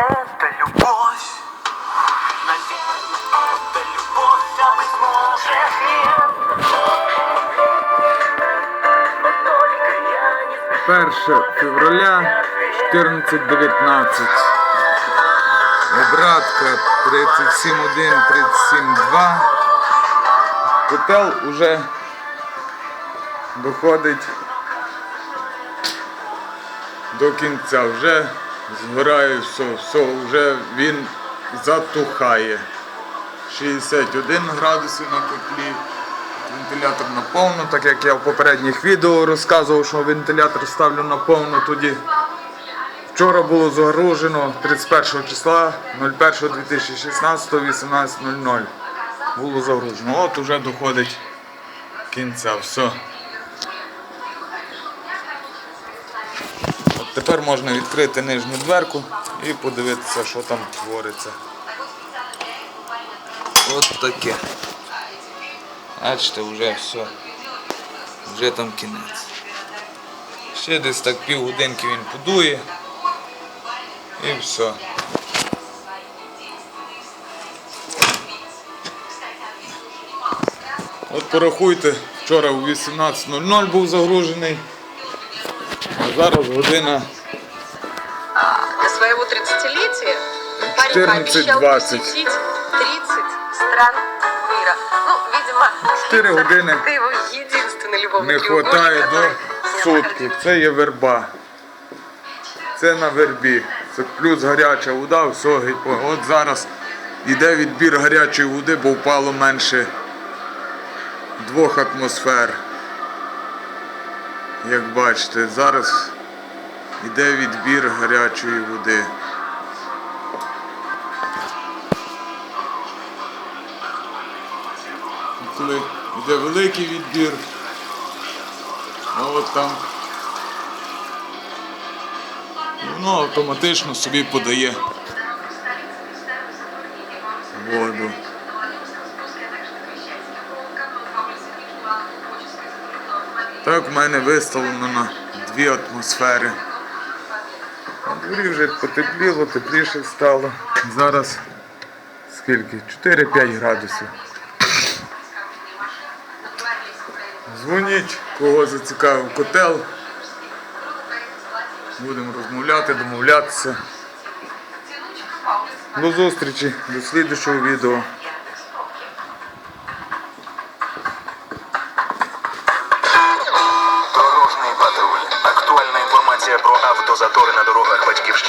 Это любовь. Наверное, это любовь, а быть может нет. Но только я не 1 февраля 14.19. Обратка 37.1, 37.2. Котел уже доходить до кінця. Вже згорає все, все, вже він затухає. 61 градусів на котлі. Вентилятор на повну, так як я в попередніх відео розказував, що вентилятор ставлю на повну тоді. Вчора було загружено 31 числа 01.2016 18.00. Було загружено. От уже доходить кінця. Все. Тепер можна відкрити нижню дверку і подивитися, що там твориться. От таке. Бачите, вже все. Вже там кінець. Ще десь так півгодинки він подує. І все. От порахуйте, вчора у 18.00 був загружений, а зараз година До своего 30-летия парень пообещал 14-20. посетить 30 стран мира. Ну, видимо, 4 години ты его единственный любовный не треугольник, вистачає до который сутки. Це є верба. Це на вербі. Це плюс гаряча вода, все геть. по- От зараз йде відбір гарячої води, бо впало менше двох атмосфер. Як бачите, зараз йде відбір гарячої води. Коли йде великий відбір, а от там воно автоматично собі подає воду. Так в мене виставлено на дві атмосфери. На дворі вже потепліло, тепліше стало. Зараз скільки? 4-5 градусів. Дзвоніть, кого зацікавив котел. Будемо розмовляти, домовлятися. До зустрічі, до слідчого відео. інформація про автозатори на дорогах батьківщини.